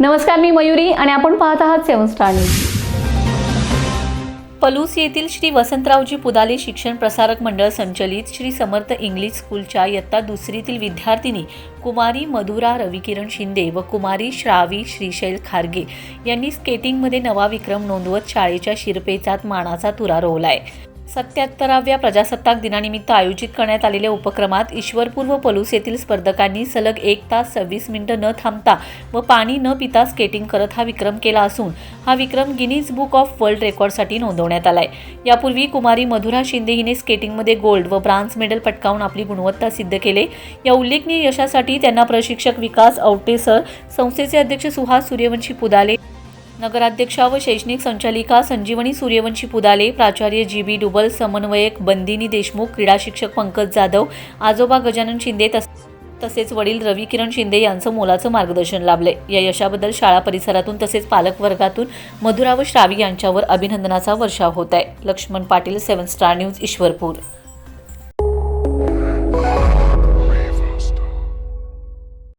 नमस्कार मी मयुरी आणि आपण पाहत आहात सेवन स्टार न्यूज. पलूस येथील श्री वसंतरावजी पुदाले शिक्षण प्रसारक मंडळ संचलित श्री समर्थ इंग्लिश स्कूलच्या इयत्ता दुसरीतील विद्यार्थिनी कुमारी मधुरा रविकिरण शिंदे व कुमारी श्रावी श्रीशैल खारगे यांनी स्केटिंगमध्ये नवा विक्रम नोंदवत शाळेच्या शिरपेचात मानाचा तुरा रोवलाय. सत्याहत्तराव्या प्रजासत्ताक दिनानिमित्त आयोजित करण्यात आलेल्या उपक्रमात ईश्वरपूर्व पलूस येथील स्पर्धकांनी सलग एक तास सव्वीस मिनिटं न थांबता व पाणी न पिता स्केटिंग करत हा विक्रम केला असून हा विक्रम गिनीज बुक ऑफ वर्ल्ड रेकॉर्डसाठी नोंदवण्यात आलाय. यापूर्वी कुमारी मधुरा शिंदे हिने स्केटिंगमध्ये गोल्ड व ब्रांझ मेडल पटकावून आपली गुणवत्ता सिद्ध केले. या उल्लेखनीय यशासाठी त्यांना प्रशिक्षक विकास औटे सर संस्थेचे अध्यक्ष सुहास सूर्यवंशी पुदाले नगराध्यक्षा व शैक्षणिक संचालिका संजीवनी सूर्यवंशी पुदाले प्राचार्य जी बी डुबल समन्वयक बंदिनी देशमुख क्रीडा शिक्षक पंकज जाधव आजोबा गजानन शिंदे तस तसेच वडील रवी किरण शिंदे यांचं मोलाचं मार्गदर्शन लाभले या यशाबद्दल शाळा परिसरातून तसेच पालक वर्गातून मधुरा व श्रावी यांच्यावर अभिनंदनाचा वर्षाव होत आहे. Laxman Patil seven star news Ishwarpur.